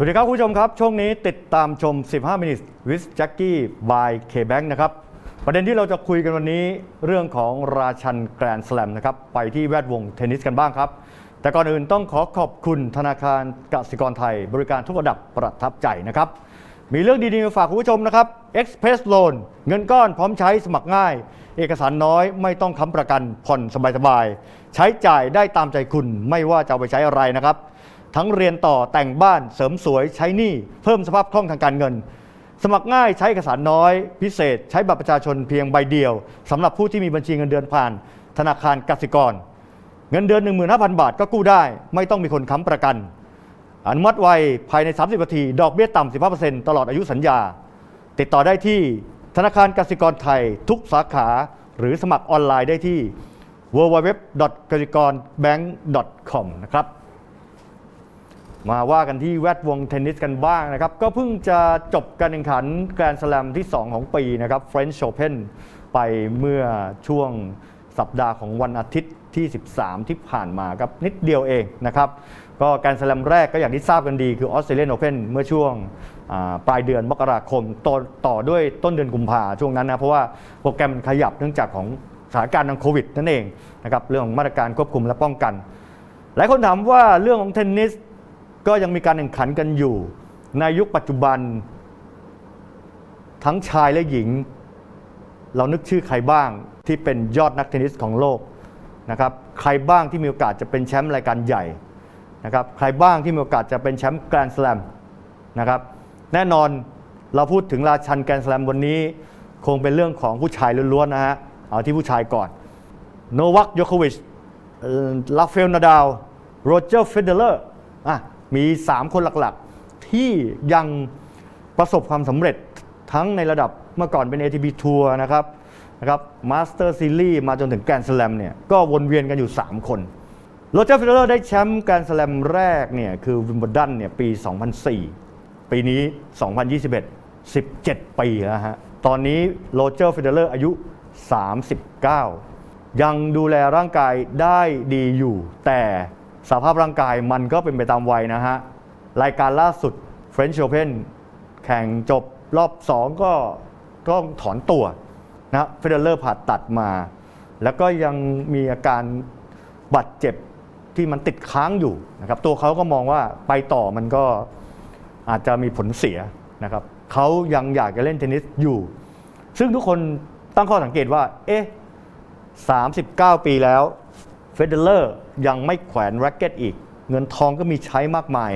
สวัสดีครับคุณผู้ชมครับ ช่วงนี้ติดตามชม 15 minutes with Jackie by K-Bank นะครับ ประเด็นที่เราจะคุยกันวันนี้เรื่องของราชันแกรนด์ส a ลมนะครับ ไปที่แวดวงเทนนิสกันบ้างครับ แต่ก่อนอื่นต้องขอขอบคุณธนาคารกสิกรไทย บริการทุกระดับประทับใจนะครับ มีเรื่องดีๆมาฝากคุณผู้ชมนะครับ Express Loan เงินก้อนพร้อมใช้สมัครง่าย เอกสารน้อยไม่ต้องค้ำประกันผ่อนสบายๆใช้จ่ายได้ตามใจคุณไม่ว่าจะเอาไปใช้อะไรนะครับ ทั้งเรียนต่อแต่งบ้านเสริมสวยใช้หนี้เพิ่มสภาพคล่องทางการเงิน สมัครง่ายใช้เอกสารน้อย พิเศษ ใช้บัตรประชาชนเพียงใบเดียวสำหรับผู้ที่มีบัญชีเงินเดือนผ่าน ธนาคารกสิกร เงินเดือน 15,000 บาทก็กู้ได้ ไม่ต้องมีคนค้ำประกัน อนุมัติไวภายใน 30นาที ดอกเบี้ยต่ำ 15%ตลอดอายุสัญญา ติดต่อได้ที่ธนาคารกสิกรไทยทุกสาขาหรือสมัครออนไลน์ได้ที่ www. กสิกร bank com นะครับ มาว่ากันที่แวดวงเทนนิสกันบ้างนะครับ ก็เพิ่งจะจบการแข่งขันแกรนด์ส a ลมที่ 2 ของปีนะครับ French Open ไปเมื่อช่วงสัปดาห์ของวันอาทิตย์ที่ 13 ที่ผ่านมาครับนิดเดียวเองนะครับ ก็แกรนด์ส a ลมแรกก็อย่างที่ทราบกันดีคือออสเตรเลียนโอเพนเมื่อช่วงปลายเดือนมกราคมต่อต่อด้วยต้นเดือนกุมภาช่วงนั้นนะเพราะว่าโปรแกรมมันขยับเนื่องจากของสถานการณ์ทางโควิดนั่นเองนะครับเรื่องของมาตรการควบคุมและป้องกัน หลายคนถามว่าเรื่องของเทนนิส ก็ยังมีการแข่งขันกันอยู่ ในยุคปัจจุบัน ทั้งชายและหญิง เรานึกชื่อใครบ้างที่เป็นยอดนักเทนนิสของโลกนะครับใครบ้างที่มีโอกาสจะเป็นแชมป์รายการใหญ่นะครับใครบ้างที่มีโอกาสจะเป็นแชมป์แกรนด์ส a ลมนะครับแน่นอนเราพูดถึงราชันแกรนด์ส a ลมวันนี้ คงเป็นเรื่องของผู้ชายล้วนๆนะฮะเอาที่ผู้ชายก่อนโนวัคโยโควิชลาเฟลนาดาลโรเจอร์เฟเดเลอร์อะ มี 3 คนหลักๆ ที่ยังประสบความสำเร็จทั้งในระดับเมื่อก่อนเป็น ATP ทัวร์นะครับนะครับมาสเตอร์ซีรีส์มาจนถึงแกรนด์ส a ลมเนี่ยก็วนเวียนกันอยู่ 3 คนโรเจอร์เฟเดเลอร์ได้แชมป์แกรนด์ส a ลมแรกเนี่ยคือวิมเบิลดันเนี่ยปี 2004 ปีนี้ 2021 17 ปีแล้วฮะตอนนี้โรเจอร์เฟเดเลอร์อายุ 39 ยังดูแลร่างกายได้ดีอยู่แต่ สภาพร่างกายมันก็เป็นไปตามวัยนะฮะ รายการล่าสุด French Open แข่งจบรอบ 2 ก็ต้องถอนตัวนะเฟเดเลอร์ผ่าตัดมา แล้วก็ยังมีอาการบาดเจ็บที่มันติดค้างอยู่นะครับตัวเขาก็มองว่าไปต่อมันก็อาจจะมีผลเสียนะครับเขายังอยากจะเล่นเทนนิสอยู่ ซึ่งทุกคนตั้งข้อสังเกตว่า เอ๊ะ 39 ปีแล้ว เฟเดเลอร์ยังไม่แขวนแร็กเก็ตอีก เงินทองก็มีใช้มากมาย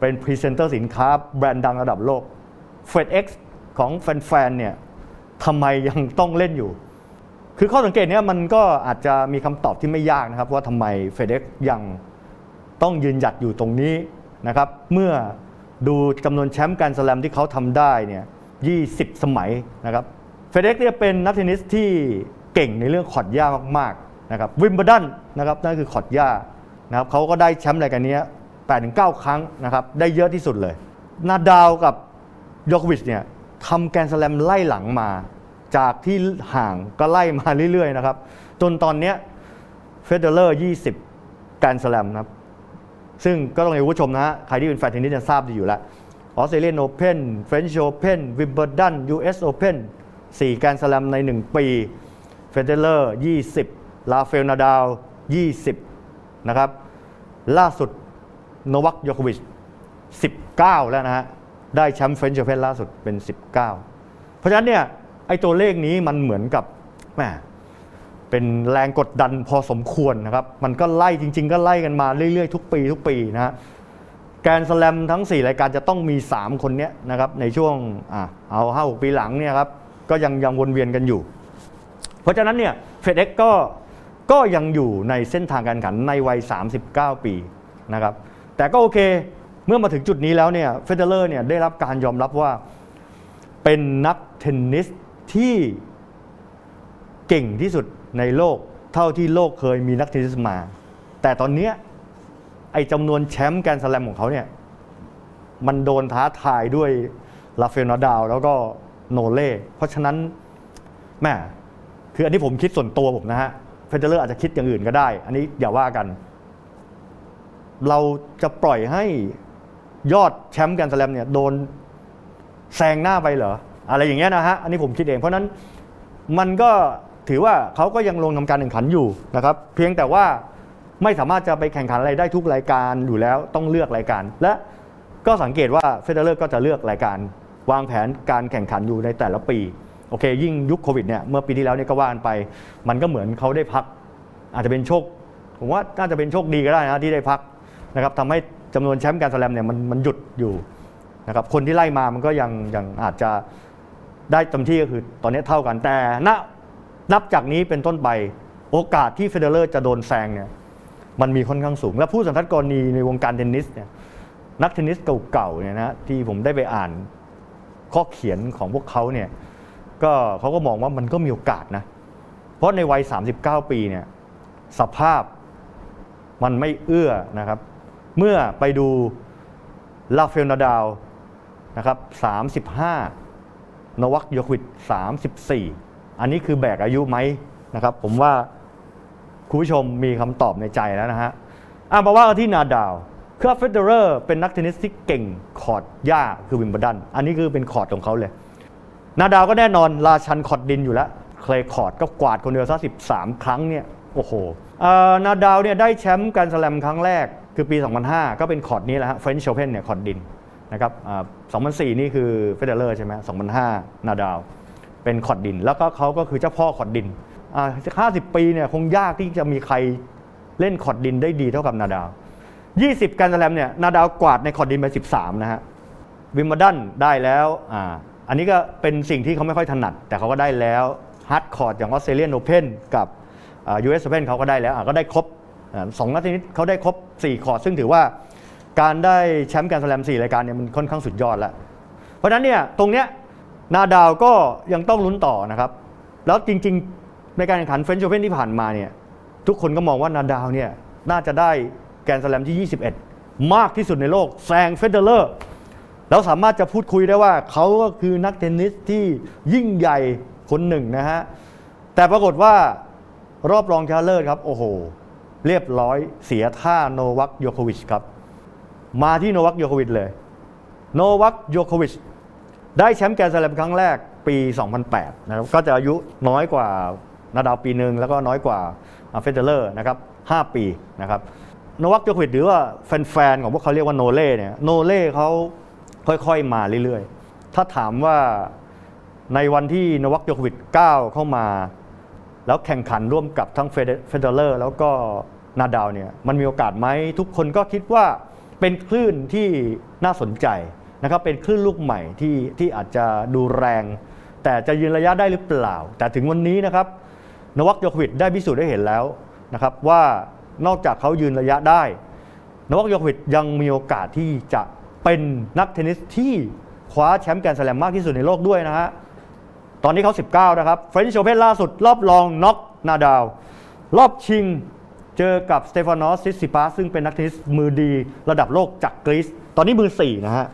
เป็นพรีเซนเตอร์สินค้าแบรนด์ดังระดับโลก f e d x ของแฟนๆเนี่ยทำไมยังต้องเล่นอยู่ คือข้อสังเกตเนี้ยมันก็อาจจะมีคำตอบที่ไม่ยากนะครับ ว่าทำไม FedEx ยังต้องยืนหยัดอยู่ตรงนี้นะครับเมื่อดูจำนวนแชมป์การสแลมที่เขาทำได้เนี่ย20 สมัยนะครับเฟเด็กเนี่ยเป็นนักเทนนิสที่เก่งในเรื่องขอดหญ้ามากๆ นะครับวิมเบลดันนะครับนั่นคือขอดหญ้านะครับเขาก็ได้แชมป์รายการนี้8-9ครั้งนะครับได้เยอะที่สุดเลย นาดาวกับยโควิชเนี่ยทำแกรนสแลมไล่หลังมา จากที่ห่างก็ไล่มาเรื่อยๆนะครับจนตอนเนี้ยเฟเดเลอร์20 แกรนสแลมนะครับซึ่งก็ต้องให้คุณผู้ชมนะฮะใครที่เป็นแฟนเทนนิสจะทราบดีอยู่แล้วออสเตรเลียนโอเพนเฟรนช์โอเพนวิมเบิลดันยูเอสโอเพนสี่แกรนสแลมใน 1 ปีเฟเดเลอร์20 ลาเฟลนาดาล20 นะครับ ล่าสุดโนวัคโยโควิช 19 แล้วนะฮะ ได้แชมป์เฟรนช์โอเพนล่าสุดเป็น 19 เพราะฉะนั้นเนี่ย ไอ้ตัวเลขนี้มันเหมือนกับแหมเป็นแรงกดดันพอสมควรนะครับ มันก็ไล่จริง ๆ ก็ไล่กันมาเรื่อย ๆ ทุกปีทุกปีนะฮะแกรนด์สแลมทั้ง 4 รายการจะต้องมี 3 คนเนี้ยนะครับ ในช่วงอเอาห้าหกปีหลังเนี่ยครับก็ยังยังวนเวียนกันอยู่ เพราะฉะนั้นเนี่ยเฟดเอ็กก็ ก็ยังอยู่ในเส้นทางการแข่งขันในวัย 39 ปีนะครับแต่ก็โอเคเมื่อมาถึงจุดนี้แล้วเนี่ยเฟเดเลอร์เนี่ยได้รับการยอมรับว่าเป็นนักเทนนิสที่เก่งที่สุดในโลกเท่าที่โลกเคยมีนักเทนนิสมา แต่ตอนเนี้ยไอ้จำนวนแชมป์แกรนด์สแลมของเขาเนี่ยมันโดนท้าทายด้วยลาเฟลนาดาวแล้วก็โนเล่เพราะฉะนั้นแม่คืออันนี้ผมคิดส่วนตัวผมนะฮะ เฟเดเลอร์อาจจะคิดอย่างอื่นก็ได้ อันนี้อย่าว่ากัน เราจะปล่อยให้ยอดแชมป์แกรนด์สแลมเนี่ยโดนแซงหน้าไปเหรอ อะไรอย่างเงี้ยนะฮะ อันนี้ผมคิดเอง เพราะฉะนั้นมันก็ถือว่าเขาก็ยังลงทำการแข่งขันอยู่นะครับ เพียงแต่ว่าไม่สามารถจะไปแข่งขันอะไรได้ทุกรายการอยู่แล้วต้องเลือกรายการ และก็สังเกตว่าเฟเดอร์ก็จะเลือกรายการ วางแผนการแข่งขันอยู่ในแต่ละปี โอเค ยิ่งยุคโควิดเนี่ยเมื่อปีที่แล้วเนี่ยก็ว่ากันไป มันก็เหมือนเขาได้พัก อาจจะเป็นโชค ผมว่าน่าจะเป็นโชคดีก็ได้นะที่ได้พักนะครับทำให้จำนวนแชมป์แกรสแลมเนี่ยมันมันหยุดอยู่นะครับคนที่ไล่มามันก็ยังยังอาจจะได้เต็มที่ก็คือตอนนี้เท่ากันแต่ณนับจากนี้เป็นต้นไปโอกาสที่เฟเดอร์จะโดนแซงเนี่ยมันมีค่อนข้างสูง และผู้สันทัดกรณีในวงการเทนนิสเนี่ยนักเทนนิสเก่าๆเนี่ยนะที่ผมได้ไปอ่านข้อเขียนของพวกเขาเนี่ย ก็เขาก็มองว่ามันก็มีโอกาสนะ เพราะในวัย 39 ปีเนี่ยสภาพมันไม่เอื้อนะครับ เมื่อไปดูลาเฟลนาดาวนะครับ35 นวักโยควิด34 อันนี้คือแบกอายุไหมนะครับ ผมว่าคุณผู้ชมมีคำตอบในใจแล้วนะฮะอะมาว่ากันที่นาดาวคือเฟเดอร์เป็นนักเทนนิสที่เก่งคอร์ดหญ้าคือวิมเบลดัน อันนี้คือเป็นคอร์ดของเขาเลย นาดาวก็แน่นอนราชันคอดดินอยู่แล้ว เคลคอร์ดก็กวาดคนเดียวซะ13 ครั้งเนี่ยโอ้โหนาดาวเนี่ยได้แชมป์การสแลมครั้งแรกคือปี 2005 ก็เป็นคอร์ดนี้แหละฮะเฟรนช์โอเพนเนี่ยคอร์ดดินนะครับอ่า2004 นี่คือเฟเดอร์ใช่ไหม2005 นาดาวเป็นคอร์ดดิน แล้วก็เขาก็คือเจ้าพ่อคอร์ดดินอ่า50 ปีเนี่ยคงยากที่จะมีใครเล่นคอร์ดดินได้ดีเท่ากับนาดาว 20 การสแลมเนี่ยนาดาวกวาดในคอร์ดดินไป 13 นะฮะวิมเบลดันได้แล้วอ่า อันนี้ก็เป็นสิ่งที่เขาไม่ค่อยถนัด แต่เขาก็ได้แล้วฮาร์ดคอร์ดอย่างออสเตรเลียนโอเพนกับยูเอสโอเพนเขาก็ได้แล้วอะก็ได้ครบอ่าสองนัดนี้เขาได้ครบ 4 คอร์ดซึ่งถือว่าการได้แชมป์แกรนด์สแลม4รายการเนี่ยมันค่อนข้างสุดยอดแล้ว เพราะฉะนั้นเนี่ยตรงเนี้ยนาดาวก็ยังต้องลุ้นต่อนะครับ แล้วจริงๆในการแข่งขันเฟรนช์โอเพนที่ผ่านมาเนี่ยทุกคนก็มองว่านาดาวเนี่ยน่าจะได้แกรนด์สแลมที่ 21 มากที่สุดในโลกแซงเฟเดอร์ แล้วสามารถจะพูดคุยได้ว่าเขาก็คือนักเทนนิสที่ยิ่งใหญ่คนหนึ่งนะฮะ แต่ปรากฏว่ารอบรองชนะเลิศครับ โอ้โห เรียบร้อยเสียท่าโนวัคโยโควิชครับ มาที่โนวัคโยโควิชเลย โนวัคโยโควิชได้แชมป์แกรนด์สแลมครั้งแรกปี 2008 นะครับ ก็จะอายุน้อยกว่านาดาวปีหนึ่งแล้วก็น้อยกว่าเฟเดเลอร์นะครับ 5 ปีนะครับ โนวัคโยโควิชหรือว่าแฟนๆของพวกเขาเรียกว่าโนเล่เนี่ย โนเล่เขา ค่อยๆมาเรื่อยๆ ถ้าถามว่าในวันที่นวัคโยควิชก้าวเข้ามา แล้วแข่งขันร่วมกับทั้งเฟเดเลอร์แล้วก็นาดาวเนี่ยมันมีโอกาสไหมทุกคนก็คิดว่าเป็นคลื่นที่น่าสนใจนะครับเป็นคลื่นลูกใหม่ที่ที่อาจจะดูแรง แต่จะยืนระยะได้หรือเปล่า แต่ถึงวันนี้นะครับนวัคโยควิดได้พิสูจน์ได้เห็นแล้วนะครับว่านอกจากเขายืนระยะได้นวัคโยโควิดยังมีโอกาสที่จะ เป็นนักเทนนิสที่คว้าแชมป์แกรนด์สแลมมากที่สุดในโลกด้วยนะฮะ ตอนนี้เขา 19 นะครับเฟรนช์โอเพนล่าสุด รอบรองน็อกนาดาว รอบชิงเจอกับสเตฟานอสซิสซิปาซึ่งเป็นนักเทนนิสมือดีระดับโลกจากกรีซตอนนี้มือ 4 นะฮะ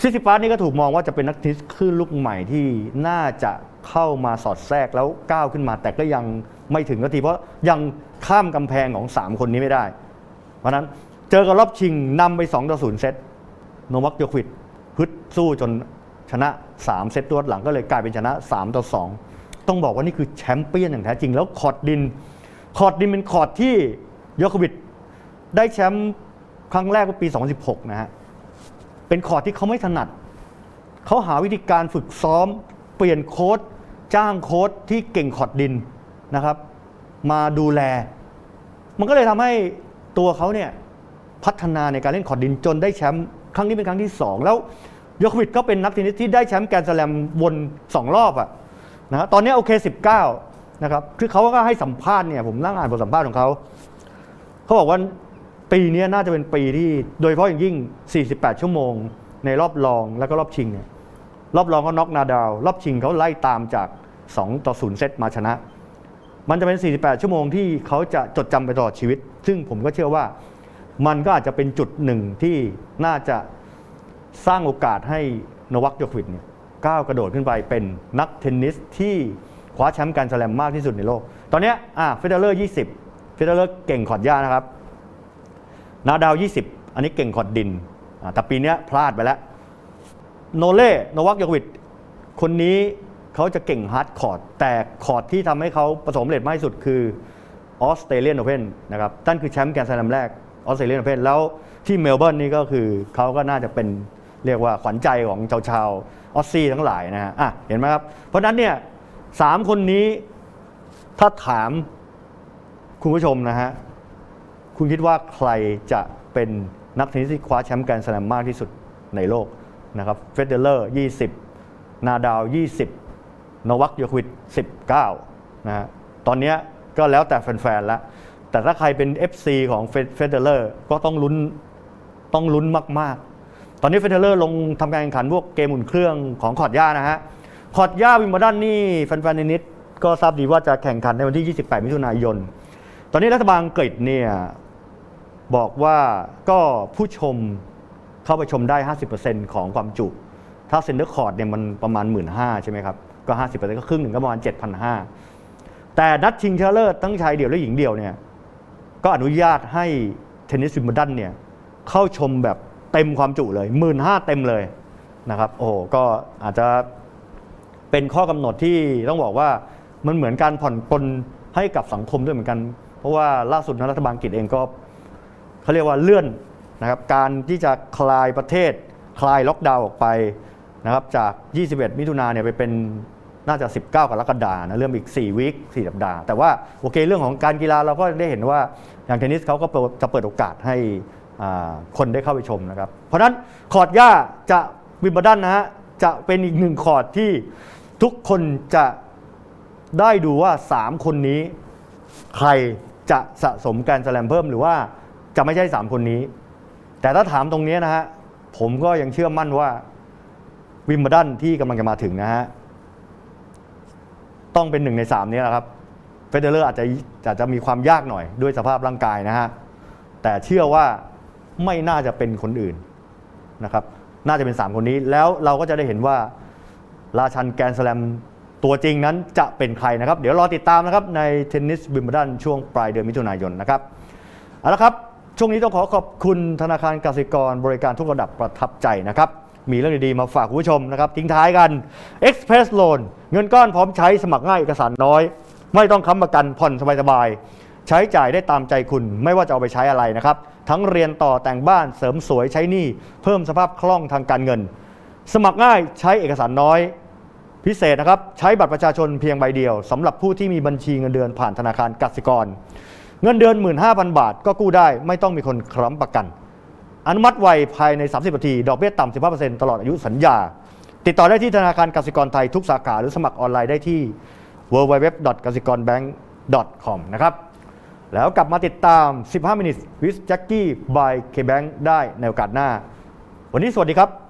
ซิสซิปาสนี่ก็ถูกมองว่าจะเป็นนักเทนนิสคลื่นลูกใหม่ที่น่าจะเข้ามาสอดแทรกแล้วก้าวขึ้นมา แต่ก็ยังไม่ถึงนาทีเพราะยังข้ามกำแพงของ 3 คนนี้ไม่ได้ เพราะฉะนั้นเจอกับรอบชิงนำไป2ต่อ0เซต โนวัคโยควิดฮึดสู้จนชนะ 3 เซตรวดหลังก็เลยกลายเป็นชนะ 3 ต่อ 2 ต้องบอกว่านี่คือแชมเปี้ยนอย่างแท้จริง แล้วคอร์ดดิน คอร์ดดินเป็นคอร์ดที่โยควิดได้แชมป์ครั้งแรกเมื่อปี 2016 นะฮะ เป็นคอร์ดที่เขาไม่ถนัด เขาหาวิธีการฝึกซ้อม เปลี่ยนโค้ดจ้างโค้ดที่เก่งคอร์ดดินนะครับ มาดูแล มันก็เลยทำให้ตัวเขาเนี่ยพัฒนาในการเล่นคอร์ดดินจนได้แชมป์ ครั้งนี้เป็นครั้งที่ 2 แล้วโยโควิดก็เป็นนักเทนนิสที่ได้แชมป์แกรนด์สแลมวน 2 รอบอะนะฮะตอนนี้โอเค 19 นะครับ คือเขาก็ให้สัมภาษณ์เนี่ยผมนั่งอ่านบทสัมภาษณ์ของเขา เขาบอกว่าปีนี้น่าจะเป็นปีที่โดยเฉพาะอย่างยิ่ง 48 ชั่วโมง ในรอบรองแล้วก็รอบชิงเนี่ยรอบรองก็น็อกนาดาว รอบชิงเขาไล่ตามจาก 2 ต่อ 0 เซตมาชนะ มันจะเป็น 48 ชั่วโมงที่เขาจะจดจำไปตลอดชีวิต ซึ่งผมก็เชื่อว่า มันก็อาจจะเป็นจุดหนึ่งที่น่าจะสร้างโอกาสให้นวัคโยควิดเนี่ยก้าวกระโดดขึ้นไปเป็นนักเทนนิสที่คว้าแชมป์แกรนด์สลมมากที่สุดในโลก ตอนนี้อ่าเฟเดอร์ 20 เฟเดอร์เก่งขอดหญ้านะครับ นาดาว 20 อันนี้เก่งคอดดิน แต่ปีนี้พลาดไปแล้ว โนเล่โนวัคโยควิดคนนี้เขาจะเก่งฮาร์ดคอร์ด แต่คอร์ดที่ทำให้เขาประสบความสำเร็จมากที่สุดคือออสเตรเลียนโอเพนนะครับท่านคือแชมป์แกรนด์สแลมแรก ออสเตรเลียนโอเพนแล้วที่เมลเบิร์นนี่ก็คือเขาก็น่าจะเป็นเรียกว่าขวัญใจของชาวชาวออสซี่ทั้งหลายนะฮะอะเห็นไหมครับ เพราะฉะนั้นเนี่ยสามคนนี้ถ้าถามคุณผู้ชมนะฮะ คุณคิดว่าใครจะเป็นนักเทนนิสที่คว้าแชมป์แกรนด์สแลมมากที่สุดในโลกนะครับเฟเดเลอร์ 20 นาดาว 20 นวัคโยควิด19 นะฮะ ตอนนี้ก็แล้วแต่แฟนๆแล้ว แต่ถ้าใครเป็น FC ของเฟเดเลอร์ก็ต้องลุ้นต้องลุ้นมาก ๆ ตอนนี้เฟเดเลอร์ลงทำการแข่งขันพวกเกมอุ่นเครื่องของคอร์ดย่านะฮะคอร์ดย่าวิมเบลดันนี่แฟนๆในนิดก็ทราบดีว่าจะแข่งขันในวันที่ 28 มิถุนายน ตอนนี้รัฐบาลอังกฤษเนี่ยบอกว่าก็ผู้ชมเข้าไปชมได้ 50%ของความจุ ถ้าเซนเตอร์คอร์ดเนี่ยมันประมาณ 1 5ื่นใช่ไหมครับ ก็ 50%ก็ครึ่งหนึ่งก็ประมาณ 7,500 แต่นัดชิงชนะเลิศทั้งชายเดี่ยวและหญิงเดี่ยวเนี่ย ก็อนุญาตให้เทนนิสวิมเบลดันเนี่ยเข้าชมแบบเต็มความจุเลย1 5ื่นห้าเต็มเลยนะครับโอ้ก็อาจจะเป็นข้อกำหนดที่ต้องบอกว่ามันเหมือนการผ่อนปลนให้กับสังคมด้วยเหมือนกัน เพราะว่าล่าสุดนะรัฐบาลอังกฤษเองก็เขาเรียกว่าเลื่อนนะครับการที่จะคลายประเทศคลายล็อกดาวน์ออกไปนะครับจาก 21 มิถุนาเนี่ยไปเป็น น่าจะ 19 กรกฎาคมนะเริ่มอีก 4 วิค4สัปดาห์ แต่ว่าโอเคเรื่องของการกีฬาเราก็ได้เห็นว่าอย่างเทนนิสเขาก็จะเปิดโอกาสให้คนได้เข้าไปชมนะครับ เพราะนั้นคอร์ดย่าจะวิมเบลดันนะฮะจะเป็นอีกหนึ่งคอร์ดที่ทุกคนจะได้ดูว่า 3 คนนี้ ใครจะสะสมการสแลมเพิ่มหรือว่าจะไม่ใช่ 3 คนนี้ แต่ถ้าถามตรงนี้นะฮะผมก็ยังเชื่อมั่นว่าวิมเบลดันที่กำลังจะมาถึงนะฮะ ต้องเป็นหนึ่งใน 3 นี้แหละครับเฟเดเลอร์อาจจะอาจจะมีความยากหน่อยด้วยสภาพร่างกายนะฮะแต่เชื่อว่าไม่น่าจะเป็นคนอื่นนะครับน่าจะเป็น 3 คนนี้แล้วเราก็จะได้เห็นว่าราชันแกรนด์สแลมตัวจริงนั้นจะเป็นใครนะครับ เดี๋ยวรอติดตามนะครับในเทนนิสบิมเบดันช่วงปลายเดือนมิถุนายนนะครับเอาละครับ ช่วงนี้ต้องขอขอบคุณธนาคารกสิกรบริการทุกระดับประทับใจนะครับ มีเรื่องดีๆ มาฝากคุณผู้ชมนะครับ ทิ้งท้ายกัน Express Loan เงินก้อนพร้อมใช้สมัครง่ายเอกสารน้อย ไม่ต้องค้ำประกันผ่อนสบายๆ ใช้จ่ายได้ตามใจคุณไม่ว่าจะเอาไปใช้อะไรนะครับ ทั้งเรียนต่อแต่งบ้านเสริมสวยใช้หนี้เพิ่มสภาพคล่องทางการเงิน สมัครง่ายใช้เอกสารน้อย พิเศษนะครับใช้บัตรประชาชนเพียงใบเดียวสำหรับผู้ที่มีบัญชีเงินเดือนผ่านธนาคารกสิกร เงินเดือน 15,000 บาทก็กู้ได้ไม่ต้องมีคนค้ำประกัน อนุมัติไวภายใน 30นาที ดอกเบี้ยต่ำ15%ตลอดอายุสัญญา ติดต่อได้ที่ธนาคารกสิกรไทยทุกสาขา หรือสมัครออนไลน์ได้ที่ www. กสิกร bank com นะครับ แล้วกลับมาติดตาม 15 minutes with Jackie by KBank ได้ในโอกาสหน้า วันนี้สวัสดีครับ